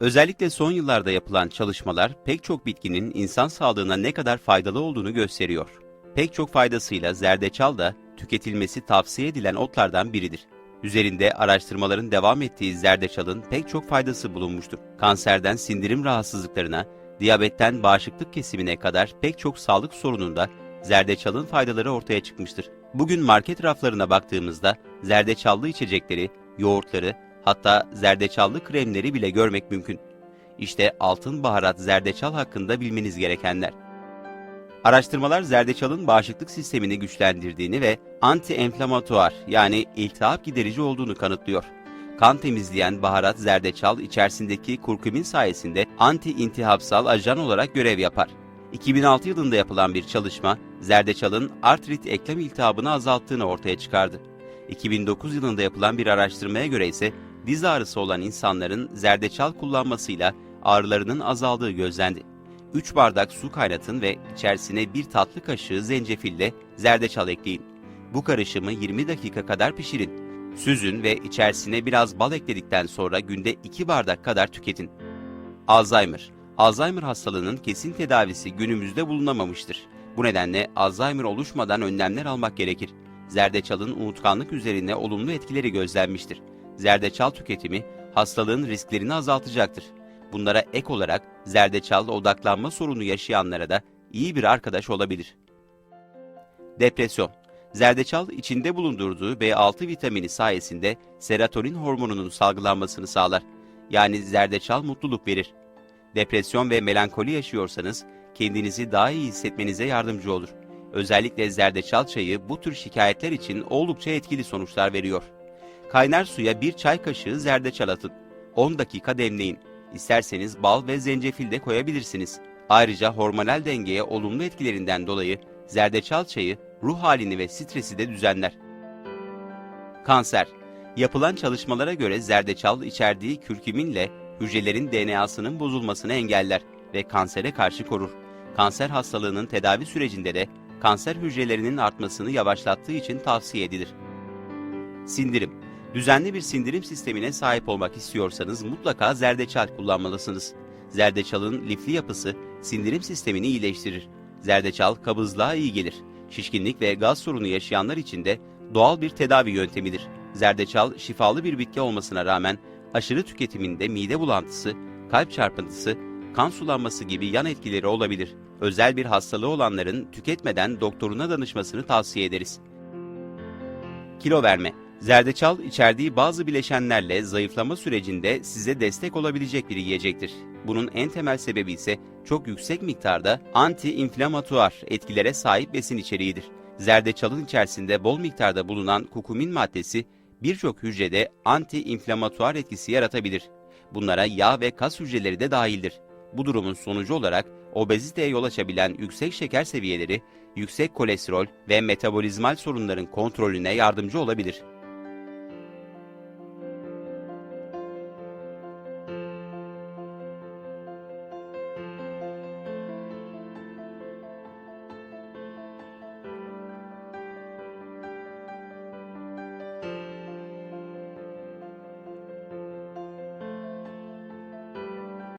Özellikle son yıllarda yapılan çalışmalar pek çok bitkinin insan sağlığına ne kadar faydalı olduğunu gösteriyor. Pek çok faydasıyla zerdeçal da tüketilmesi tavsiye edilen otlardan biridir. Üzerinde araştırmaların devam ettiği zerdeçalın pek çok faydası bulunmuştur. Kanserden sindirim rahatsızlıklarına, diyabetten bağışıklık kesimine kadar pek çok sağlık sorununda zerdeçalın faydaları ortaya çıkmıştır. Bugün market raflarına baktığımızda zerdeçallı içecekleri, yoğurtları, hatta zerdeçallı kremleri bile görmek mümkün. İşte altın baharat zerdeçal hakkında bilmeniz gerekenler. Araştırmalar zerdeçalın bağışıklık sistemini güçlendirdiğini ve anti-enflamatuar yani iltihap giderici olduğunu kanıtlıyor. Kan temizleyen baharat zerdeçal içerisindeki kurkumin sayesinde anti-intihapsal ajan olarak görev yapar. 2006 yılında yapılan bir çalışma, zerdeçalın artrit eklem iltihabını azalttığını ortaya çıkardı. 2009 yılında yapılan bir araştırmaya göre ise diz ağrısı olan insanların zerdeçal kullanmasıyla ağrılarının azaldığı gözlendi. 3 bardak su kaynatın ve içerisine bir tatlı kaşığı zencefille zerdeçal ekleyin. Bu karışımı 20 dakika kadar pişirin. Süzün ve içerisine biraz bal ekledikten sonra günde 2 bardak kadar tüketin. Alzheimer Alzheimer hastalığının kesin tedavisi günümüzde bulunamamıştır. Bu nedenle Alzheimer oluşmadan önlemler almak gerekir. Zerdeçalın unutkanlık üzerine olumlu etkileri gözlenmiştir. Zerdeçal tüketimi hastalığın risklerini azaltacaktır. Bunlara ek olarak zerdeçal odaklanma sorunu yaşayanlara da iyi bir arkadaş olabilir. Depresyon Zerdeçal içinde bulundurduğu B6 vitamini sayesinde serotonin hormonunun salgılanmasını sağlar. Yani zerdeçal mutluluk verir. Depresyon ve melankoli yaşıyorsanız kendinizi daha iyi hissetmenize yardımcı olur. Özellikle zerdeçal çayı bu tür şikayetler için oldukça etkili sonuçlar veriyor. Kaynar suya bir çay kaşığı zerdeçal atın. 10 dakika demleyin. İsterseniz bal ve zencefil de koyabilirsiniz. Ayrıca hormonal dengeye olumlu etkilerinden dolayı zerdeçal çayı ruh halini ve stresi de düzenler. Kanser Yapılan çalışmalara göre zerdeçal içerdiği kürküminle hücrelerin DNA'sının bozulmasını engeller ve kansere karşı korur. Kanser hastalığının tedavi sürecinde de kanser hücrelerinin artmasını yavaşlattığı için tavsiye edilir. Sindirim Düzenli bir sindirim sistemine sahip olmak istiyorsanız mutlaka zerdeçal kullanmalısınız. Zerdeçalın lifli yapısı sindirim sistemini iyileştirir. Zerdeçal kabızlığa iyi gelir. Şişkinlik ve gaz sorunu yaşayanlar için de doğal bir tedavi yöntemidir. Zerdeçal şifalı bir bitki olmasına rağmen aşırı tüketiminde mide bulantısı, kalp çarpıntısı, kan sulanması gibi yan etkileri olabilir. Özel bir hastalığı olanların tüketmeden doktoruna danışmasını tavsiye ederiz. Kilo verme Zerdeçal içerdiği bazı bileşenlerle zayıflama sürecinde size destek olabilecek bir yiyecektir. Bunun en temel sebebi ise çok yüksek miktarda anti-inflamatuar etkilere sahip besin içeriğidir. Zerdeçalın içerisinde bol miktarda bulunan kukumin maddesi birçok hücrede anti-inflamatuar etkisi yaratabilir. Bunlara yağ ve kas hücreleri de dahildir. Bu durumun sonucu olarak obeziteye yol açabilen yüksek şeker seviyeleri, yüksek kolesterol ve metabolizmal sorunların kontrolüne yardımcı olabilir.